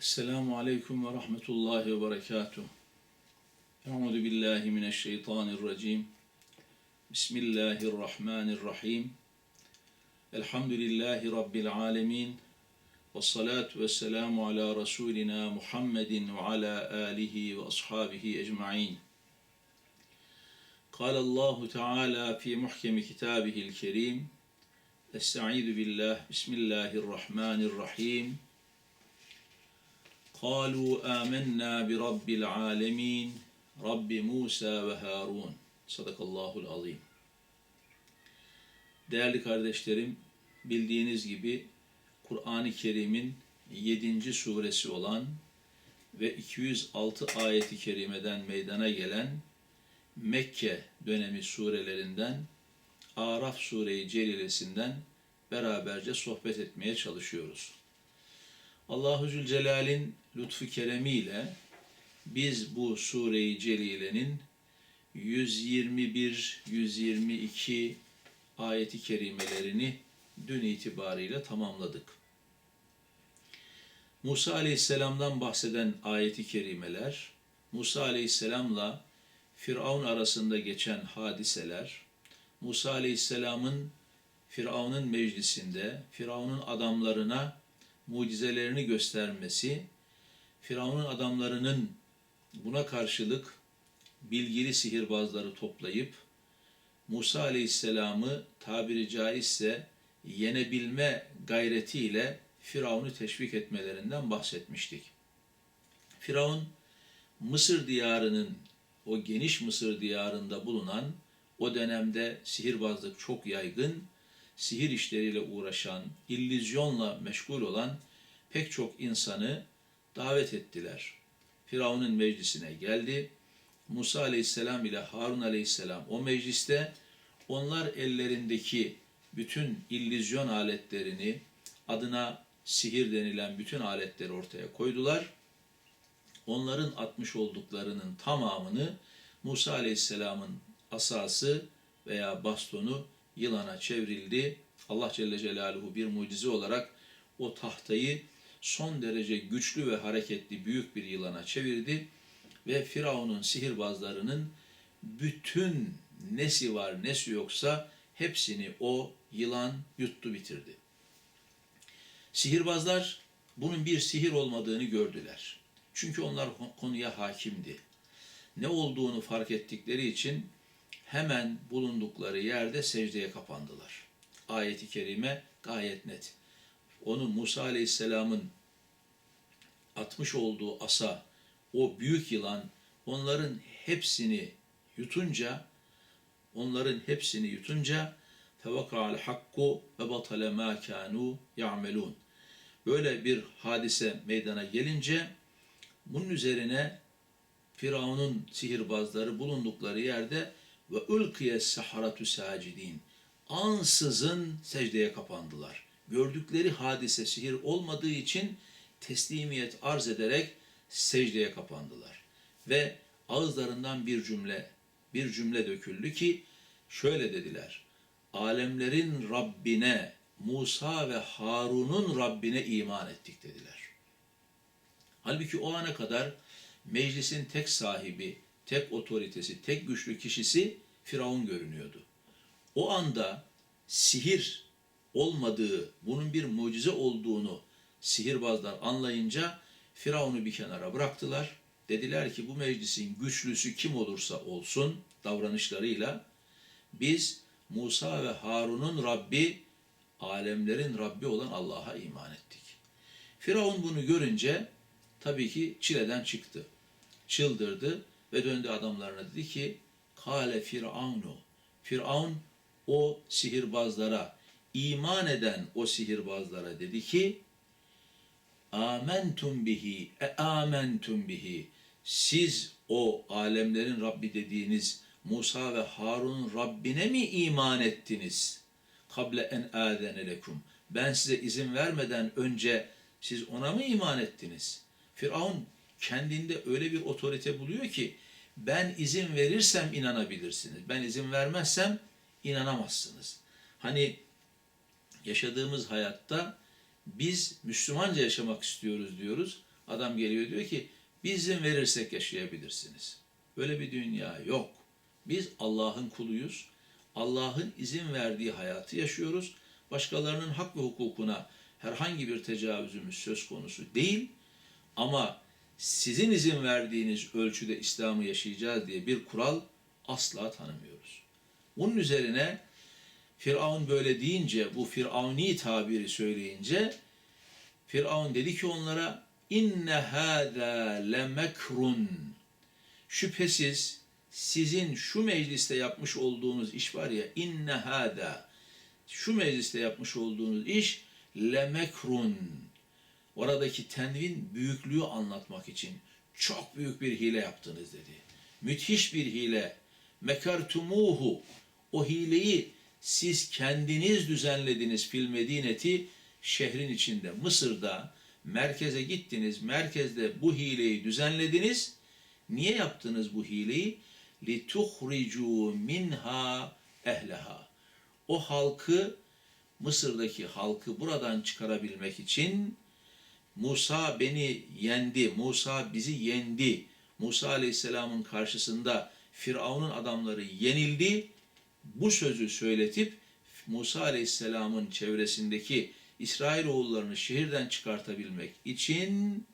Esselamu Aleyküm ve Rahmetullahi ve Berekatuh. Euzu billahi mineşşeytanirracim. Bismillahirrahmanirrahim. Elhamdülillahi Rabbil alemin. Ve salatu ve selamu ala Resulina Muhammedin ve ala alihi ve ashabihi ecma'in. قال الله تعالى في محكم كتابه الكريم استعيذ بالله بسم الله الرحمن الرحيم قالوا آمنا برب العالمين رب موسى ve Harun. Sadakallahul azim. Değerli kardeşlerim, bildiğiniz gibi Kur'an-ı Kerim'in 7. suresi olan ve 206 ayeti kerimeden meydana gelen Mekke dönemi surelerinden Araf Sure-i Celilesinden beraberce sohbet etmeye çalışıyoruz. Allahu Zülcelal'in lütfu keremiyle biz bu Sure-i Celile'nin 121-122 ayeti kerimelerini dün itibariyle tamamladık. Musa Aleyhisselam'dan bahseden ayeti kerimeler, Musa Aleyhisselam'la Firavun arasında geçen hadiseler, Musa Aleyhisselam'ın Firavun'un meclisinde Firavun'un adamlarına mucizelerini göstermesi, Firavun'un adamlarının buna karşılık bilgili sihirbazları toplayıp Musa Aleyhisselam'ı tabiri caizse yenebilme gayretiyle Firavun'u teşvik etmelerinden bahsetmiştik. Firavun Mısır diyarının o geniş Mısır diyarında bulunan o dönemde sihirbazlık çok yaygın, sihir işleriyle uğraşan, illüzyonla meşgul olan pek çok insanı davet ettiler. Firavun'un meclisine geldi. Musa aleyhisselam ile Harun aleyhisselam o mecliste onlar ellerindeki bütün illüzyon aletlerini adına sihir denilen bütün aletleri ortaya koydular. Onların atmış olduklarının tamamını Musa aleyhisselamın asası veya bastonu yılana çevrildi. Allah Celle Celaluhu bir mucize olarak o tahtayı son derece güçlü ve hareketli büyük bir yılana çevirdi ve Firavun'un sihirbazlarının bütün nesi var nesi yoksa hepsini o yılan yuttu bitirdi. Sihirbazlar bunun bir sihir olmadığını gördüler. Çünkü onlar konuya hakimdi. Ne olduğunu fark ettikleri için hemen bulundukları yerde secdeye kapandılar. Ayeti kerime gayet net. Onu Musa Aleyhisselam'ın atmış olduğu asa, o büyük yılan onların hepsini yutunca, onların hepsini yutunca fevaka'al hakku ve batale ma kanu ya'melun. Böyle bir hadise meydana gelince bunun üzerine Firavun'un sihirbazları bulundukları yerde ve ülkiye saharatu sacidin. Ansızın secdeye kapandılar. Gördükleri hadise sihir olmadığı için teslimiyet arz ederek secdeye kapandılar. Ve ağızlarından bir cümle, bir cümle döküldü ki şöyle dediler. Alemlerin Rabbine, Musa ve Harun'un Rabbine iman ettik dediler. Halbuki o ana kadar meclisin tek sahibi, tek otoritesi, tek güçlü kişisi Firavun görünüyordu. O anda sihir olmadığı, bunun bir mucize olduğunu sihirbazlar anlayınca Firavun'u bir kenara bıraktılar. Dediler ki bu meclisin güçlüsü kim olursa olsun davranışlarıyla biz Musa ve Harun'un Rabbi, alemlerin Rabbi olan Allah'a iman ettik. Firavun bunu görünce tabii ki çileden çıktı. Çıldırdı ve döndü adamlarına dedi ki Kale Firavunu. Firavun o sihirbazlara, iman eden o sihirbazlara dedi ki Amentum bihi, e amentum bihi. Siz o alemlerin Rabbi dediğiniz Musa ve Harun'un Rabbine mi iman ettiniz? Kable en adene lekum. Ben size izin vermeden önce siz ona mı iman ettiniz? Firavun kendinde öyle bir otorite buluyor ki ben izin verirsem inanabilirsiniz. Ben izin vermezsem inanamazsınız. Hani yaşadığımız hayatta biz Müslümanca yaşamak istiyoruz diyoruz Adam geliyor diyor ki biz izin verirsek yaşayabilirsiniz. Böyle bir dünya yok. Biz Allah'ın kuluyuz. Allah'ın izin verdiği hayatı yaşıyoruz. Başkalarının hak ve hukukuna herhangi bir tecavüzümüz söz konusu değil. Ama sizin izin verdiğiniz ölçüde İslam'ı yaşayacağız diye bir kural asla tanımıyoruz. Bunun üzerine Firavun böyle deyince, bu Firavuni tabiri söyleyince Firavun dedi ki onlara inne hâzâ lemekrun şüphesiz sizin şu mecliste yapmış olduğunuz iş var ya inne hâzâ şu mecliste yapmış olduğunuz iş lemekrun oradaki tenvin büyüklüğü anlatmak için çok büyük bir hile yaptınız dedi. Müthiş bir hile. Mekartumuhu o hileyi siz kendiniz düzenlediniz fil medineti şehrin içinde Mısır'da merkeze gittiniz. Merkezde bu hileyi düzenlediniz. Niye yaptınız bu hileyi? لِتُخْرِجُوا minha ehleha. O halkı Mısır'daki halkı buradan çıkarabilmek için Musa beni yendi, Musa bizi yendi. Musa Aleyhisselam'ın karşısında Firavun'un adamları yenildi. bu sözü söyletip Musa Aleyhisselam'ın çevresindeki İsrailoğullarını şehirden çıkartabilmek için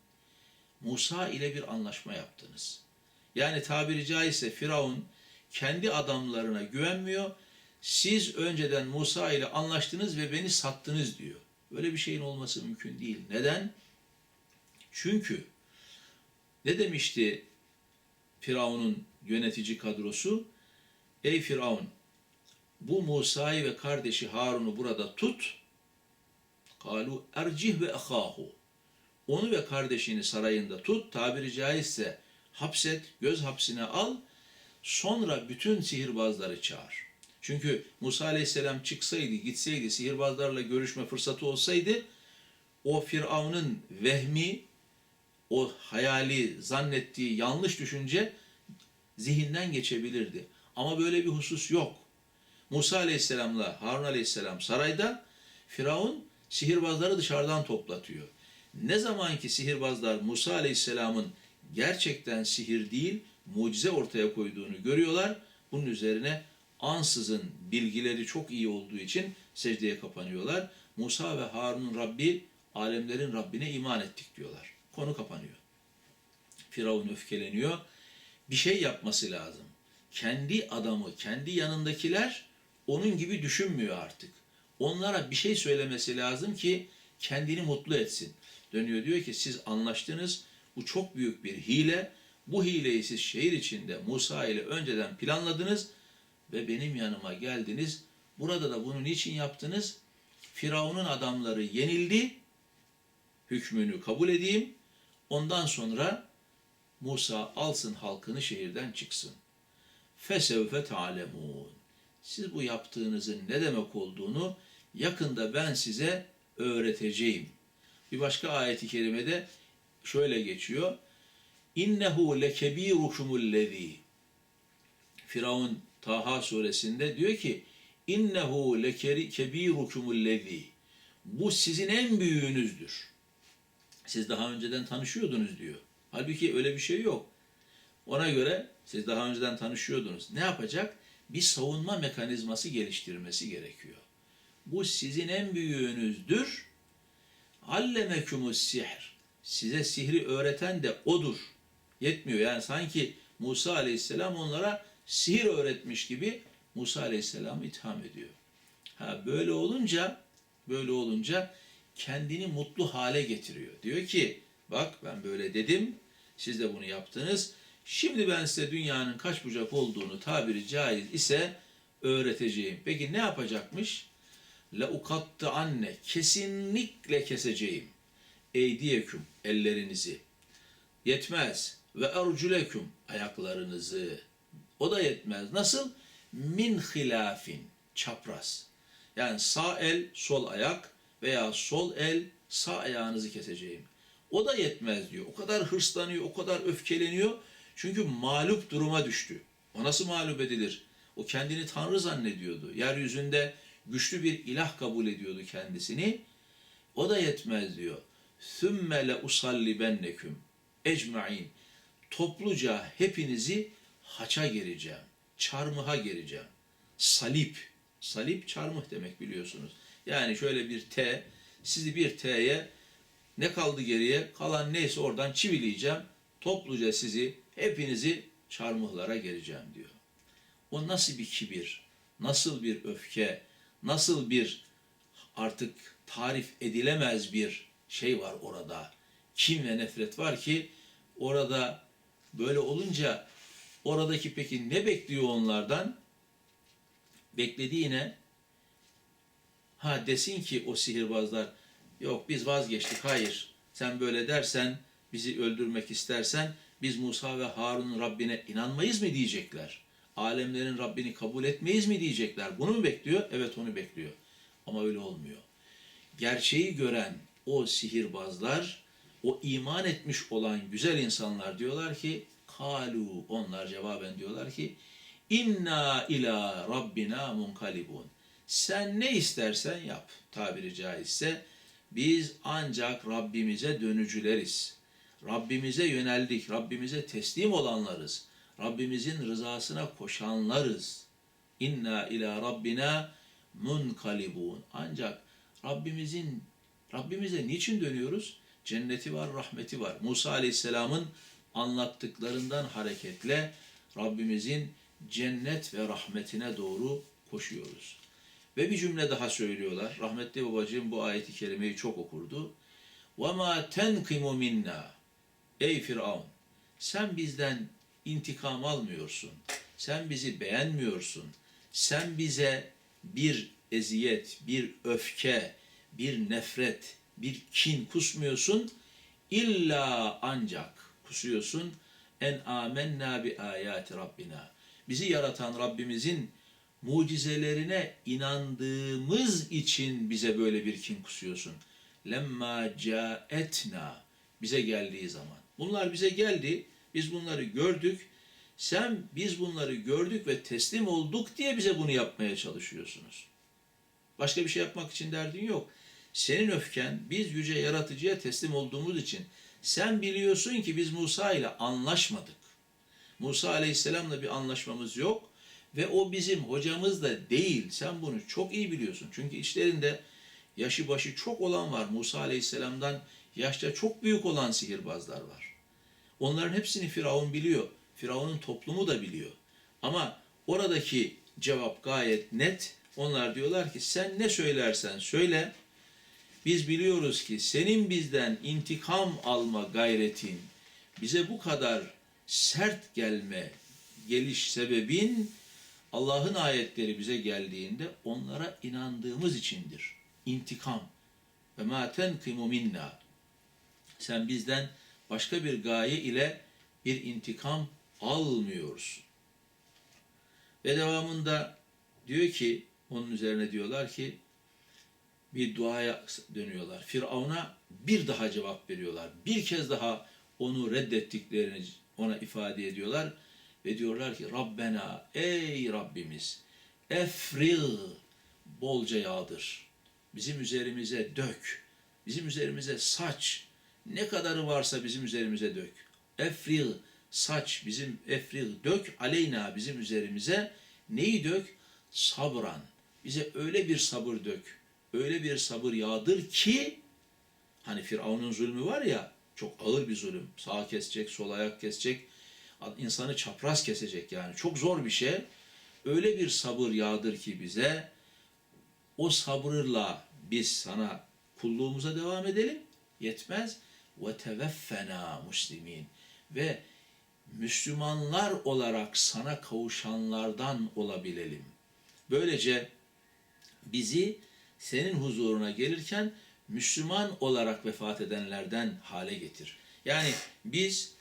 Musa ile bir anlaşma yaptınız. Yani tabiri caizse Firavun kendi adamlarına güvenmiyor. Siz önceden Musa ile anlaştınız ve beni sattınız diyor. Böyle bir şeyin olması mümkün değil. Neden? Çünkü ne demişti Firavun'un yönetici kadrosu? Ey Firavun, bu Musa'yı ve kardeşi Harun'u burada tut. Kalu ercih ve ahahu. Onu ve kardeşini sarayında tut. Tabiri caizse hapset, göz hapsine al. Sonra bütün sihirbazları çağır. Çünkü Musa Aleyhisselam çıksaydı, gitseydi, sihirbazlarla görüşme fırsatı olsaydı, o Firavun'un vehmi, o hayali zannettiği yanlış düşünce zihinden geçebilirdi. Ama böyle bir husus yok. Musa Aleyhisselam'la Harun Aleyhisselam sarayda, Firavun sihirbazları dışarıdan toplatıyor. Ne zaman ki sihirbazlar Musa Aleyhisselam'ın gerçekten sihir değil, mucize ortaya koyduğunu görüyorlar, bunun üzerine ansızın bilgileri çok iyi olduğu için secdeye kapanıyorlar. Musa ve Harun'un Rabbi, alemlerin Rabbine iman ettik diyorlar. Konu kapanıyor. Firavun öfkeleniyor. Bir şey yapması lazım. Kendi adamı, kendi yanındakiler onun gibi düşünmüyor artık. Onlara bir şey söylemesi lazım ki kendini mutlu etsin. Dönüyor diyor ki siz anlaştınız. Bu çok büyük bir hile. Bu hileyi siz şehir içinde Musa ile önceden planladınız ve benim yanıma geldiniz. Burada da bunu niçin yaptınız? Firavun'un adamları yenildi. Hükmünü kabul edeyim. Ondan sonra Musa alsın halkını şehirden çıksın. Fesevfe ta'lemun. Siz bu yaptığınızın ne demek olduğunu yakında ben size öğreteceğim. Bir başka ayeti kerimede şöyle geçiyor. İnnehu lekebirukumul Firavun Taha suresinde diyor ki innehu lekebirukumul lezi. Bu sizin en büyüğünüzdür. Siz daha önceden tanışıyordunuz diyor. Halbuki öyle bir şey yok. Ona göre siz daha önceden tanışıyordunuz. Ne yapacak? Bir savunma mekanizması geliştirmesi gerekiyor. Bu sizin en büyüğünüzdür. Allemekumus sihr. Size sihri öğreten de odur. Yetmiyor. Yani sanki Musa aleyhisselam onlara sihir öğretmiş gibi Musa aleyhisselamı itham ediyor. Ha böyle olunca böyle olunca kendini mutlu hale getiriyor. Diyor ki bak ben böyle dedim siz de bunu yaptınız. Şimdi ben size dünyanın kaç bucak olduğunu tabiri caiz ise öğreteceğim. Peki ne yapacakmış? La ukattı anne kesinlikle keseceğim. Eydiyeküm ellerinizi. Yetmez. Ve erculeküm ayaklarınızı. O da yetmez. Nasıl? Min hilafin. Çapraz. Yani sağ el sol ayak veya sol el sağ ayağınızı keseceğim. O da yetmez diyor. O kadar hırslanıyor, o kadar öfkeleniyor. Çünkü mağlup duruma düştü. O nasıl mağlup edilir? O kendini Tanrı zannediyordu. Yeryüzünde güçlü bir ilah kabul ediyordu kendisini. O da yetmez diyor. ثُمَّ لَاُصَلِّبَنَّكُمْ ecmain. Topluca hepinizi haça gereceğim. Çarmıha gereceğim. Salip. Salip çarmıh demek biliyorsunuz. Yani şöyle bir T, sizi bir T'ye ne kaldı geriye? Kalan neyse oradan çivileyeceğim. Topluca sizi, hepinizi çarmıhlara gereceğim diyor. O nasıl bir kibir, nasıl bir öfke, nasıl bir artık tarif edilemez bir şey var orada. Kim ve nefret var ki orada böyle olunca oradaki peki ne bekliyor onlardan? Beklediği ne? Ha desin ki o sihirbazlar yok biz vazgeçtik hayır sen böyle dersen bizi öldürmek istersen biz Musa ve Harun'un Rabbine inanmayız mı diyecekler. Alemlerin Rabbini kabul etmeyiz mi diyecekler. Bunu mu bekliyor? Evet onu bekliyor. Ama öyle olmuyor. Gerçeği gören o sihirbazlar, o iman etmiş olan güzel insanlar diyorlar ki kalu onlar cevaben diyorlar ki inna ila rabbina munkalibun. Sen ne istersen yap tabiri caizse biz ancak Rabbimize dönücüleriz. Rabbimize yöneldik, Rabbimize teslim olanlarız. Rabbimizin rızasına koşanlarız. İnna ila rabbina munkalibun. Ancak Rabbimizin Rabbimize niçin dönüyoruz? Cenneti var, rahmeti var. Musa Aleyhisselam'ın anlattıklarından hareketle Rabbimizin cennet ve rahmetine doğru koşuyoruz. Ve bir cümle daha söylüyorlar. Rahmetli babacığım bu ayeti kerimeyi çok okurdu. وَمَا تَنْقِمُ minna Ey Firavun! Sen bizden intikam almıyorsun. Sen bizi beğenmiyorsun. Sen bize bir eziyet, bir öfke, bir nefret, bir kin kusmuyorsun. İlla ancak kusuyorsun. En amenna bi ayati Rabbina. Bizi yaratan Rabbimizin mucizelerine inandığımız için bize böyle bir kin kusuyorsun. Lemma caetna bize geldiği zaman. Bunlar bize geldi. Biz bunları gördük. Sen biz bunları gördük ve teslim olduk diye bize bunu yapmaya çalışıyorsunuz. Başka bir şey yapmak için derdin yok. Senin öfken biz yüce yaratıcıya teslim olduğumuz için sen biliyorsun ki biz Musa ile anlaşmadık. Musa aleyhisselamla bir anlaşmamız yok ve o bizim hocamız da değil. Sen bunu çok iyi biliyorsun. Çünkü içlerinde yaşı başı çok olan var. Musa aleyhisselamdan yaşça çok büyük olan sihirbazlar var. Onların hepsini Firavun biliyor. Firavun'un toplumu da biliyor. Ama oradaki cevap gayet net. Onlar diyorlar ki sen ne söylersen söyle. Biz biliyoruz ki senin bizden intikam alma gayretin, bize bu kadar sert gelme geliş sebebin Allah'ın ayetleri bize geldiğinde onlara inandığımız içindir. İntikam. Ve ma tenkimu minna. Sen bizden başka bir gaye ile bir intikam almıyorsun. Ve devamında diyor ki, onun üzerine diyorlar ki, bir duaya dönüyorlar. Firavun'a bir daha cevap veriyorlar. Bir kez daha onu reddettiklerini ona ifade ediyorlar. Ve diyorlar ki Rabbena ey Rabbimiz efril bolca yağdır. Bizim üzerimize dök. Bizim üzerimize saç. Ne kadarı varsa bizim üzerimize dök. Efril saç bizim efril dök aleyna bizim üzerimize neyi dök? Sabran. Bize öyle bir sabır dök. Öyle bir sabır yağdır ki hani Firavun'un zulmü var ya çok ağır bir zulüm. Sağ kesecek, sol ayak kesecek, insanı çapraz kesecek yani. Çok zor bir şey. Öyle bir sabır yağdır ki bize o sabırla biz sana kulluğumuza devam edelim. Yetmez. Ve teveffena muslimin. Ve Müslümanlar olarak sana kavuşanlardan olabilelim. Böylece bizi senin huzuruna gelirken Müslüman olarak vefat edenlerden hale getir. Yani biz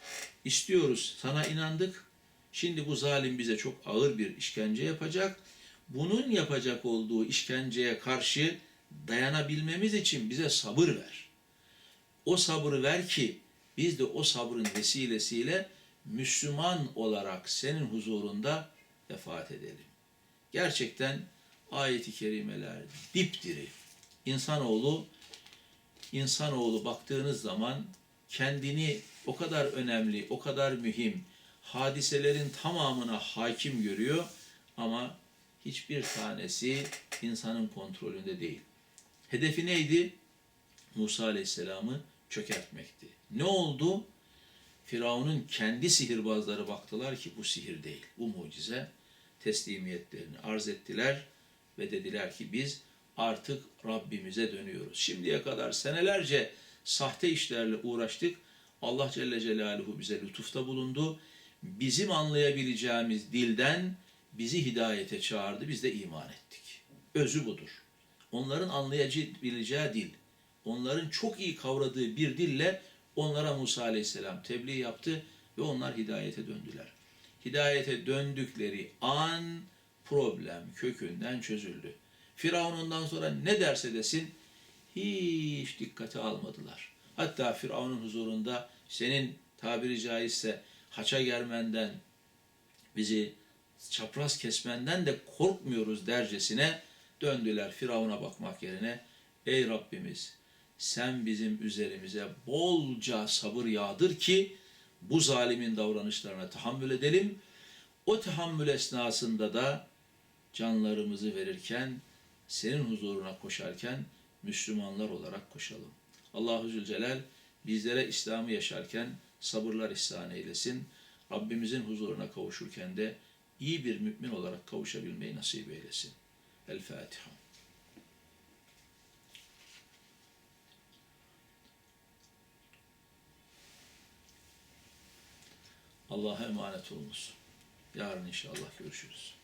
istiyoruz, sana inandık. Şimdi bu zalim bize çok ağır bir işkence yapacak. Bunun yapacak olduğu işkenceye karşı dayanabilmemiz için bize sabır ver. O sabrı ver ki biz de o sabrın vesilesiyle Müslüman olarak senin huzurunda vefat edelim. Gerçekten ayeti kerimeler dipdiri. İnsanoğlu insanoğlu baktığınız zaman kendini o kadar önemli, o kadar mühim, hadiselerin tamamına hakim görüyor ama hiçbir tanesi insanın kontrolünde değil. Hedefi neydi? Musa Aleyhisselam'ı çökertmekti. Ne oldu? Firavun'un kendi sihirbazları baktılar ki bu sihir değil, bu mucize. Teslimiyetlerini arz ettiler ve dediler ki biz artık Rabbimize dönüyoruz. Şimdiye kadar senelerce sahte işlerle uğraştık. Allah Celle Celaluhu bize lütufta bulundu. Bizim anlayabileceğimiz dilden bizi hidayete çağırdı. Biz de iman ettik. Özü budur. Onların anlayabileceği dil, onların çok iyi kavradığı bir dille onlara Musa Aleyhisselam tebliğ yaptı ve onlar hidayete döndüler. Hidayete döndükleri an problem kökünden çözüldü. Firavun ondan sonra ne derse desin hiç dikkate almadılar. Hatta Firavun'un huzurunda senin tabiri caizse haça germenden, bizi çapraz kesmenden de korkmuyoruz dercesine döndüler Firavun'a bakmak yerine. Ey Rabbimiz sen bizim üzerimize bolca sabır yağdır ki bu zalimin davranışlarına tahammül edelim. O tahammül esnasında da canlarımızı verirken, senin huzuruna koşarken Müslümanlar olarak koşalım. Allahu Zülcelal bizlere İslam'ı yaşarken sabırlar ihsan eylesin. Rabbimizin huzuruna kavuşurken de iyi bir mümin olarak kavuşabilmeyi nasip eylesin. El Fatiha. Allah'a emanet olunuz. Yarın inşallah görüşürüz.